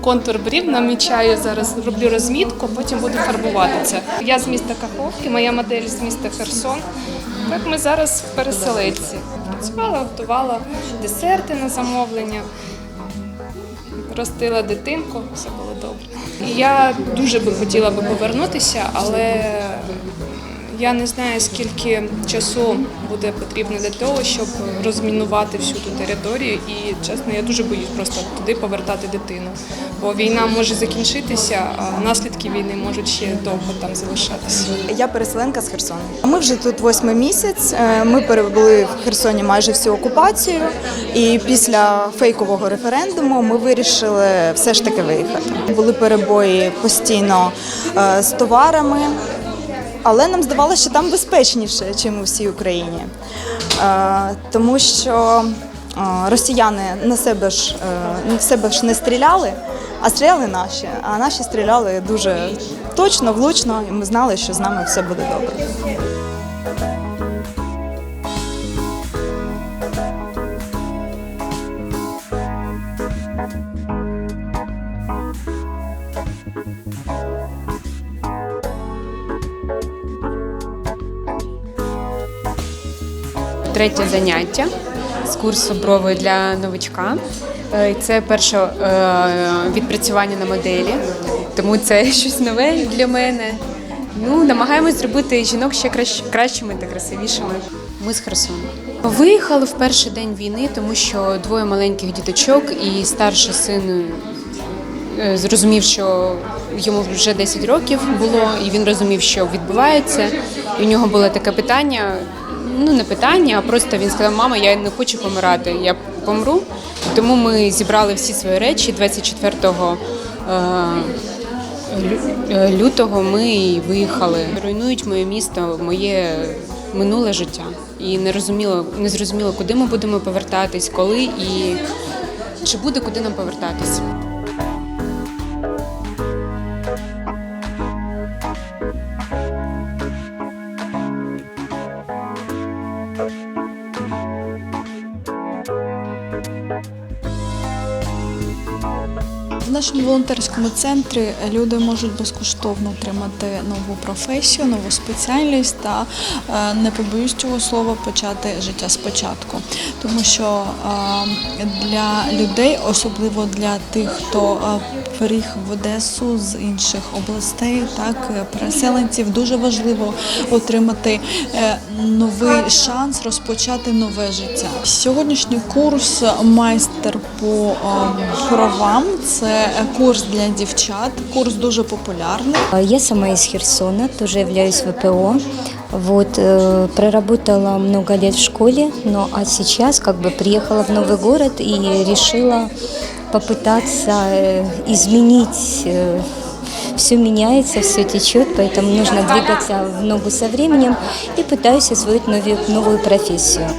контур брів, намічаю зараз, роблю розмітку, потім буду фарбувати це. Я з міста Каховки, моя модель з міста Херсон. Так ми зараз в переселенці. Працювала, готувала десерти на замовлення, ростила дитинку, все було добре. Я дуже би хотіла би повернутися, але я не знаю, скільки часу буде потрібно для того, щоб розмінувати всю ту територію. І чесно, я дуже боюсь просто туди повертати дитину. Бо війна може закінчитися, а наслідки війни можуть ще довго там залишатися. Я переселенка з Херсону. Ми вже тут восьмий місяць. Е, Ми перебули в Херсоні майже всю окупацію, і після фейкового референдуму ми вирішили все ж таки виїхати. Були перебої постійно е, з товарами, але нам здавалося, що там безпечніше, ніж у всій Україні, Е, тому що е, росіяни на себе ж е, на себе ж не стріляли, а стріляли наші. А наші стріляли дуже точно, влучно, і ми знали, що з нами все буде добре. Третє заняття з курсу брови для новичка. Е, Це перше е, відпрацювання на моделі, тому це щось нове для мене. Ну, намагаємось зробити жінок ще кращ- кращими та красивішими. Ми з Херсону. Виїхали в перший день війни, тому що двоє маленьких діточок і старший син е, зрозумів, що йому вже 10 років було, і він розумів, що відбувається. І у нього було таке питання. Ну, не питання, а просто він сказав: мама, я не хочу помирати, я помру. Тому ми зібрали всі свої речі 24 е, е, лютого ми виїхали. Руйнують моє місто, моє минуле життя. І не розуміло, не зрозуміло, куди ми будемо повертатись, коли і чи буде куди нам повертатись. В нашому волонтерському центрі люди можуть безкоштовно отримати нову професію, нову спеціальність та е, не побоюсь цього слова почати життя спочатку. Тому що е, для людей, особливо для тих, хто е, переїхав в Одесу з інших областей, так переселенців, дуже важливо отримати новий шанс розпочати нове життя. Сьогоднішній курс майстер по е, бровам це курс для дівчат. Курс дуже популярний. Я сама из Херсона, тоже являюсь ВПО. Вот, э, проработала много лет в школе, но а сейчас как бы приехала в новый город и решила попытаться э, изменить э, все меняется, все течет, поэтому нужно двигаться в ногу со временем и пытаюсь освоить нови- новую профессию.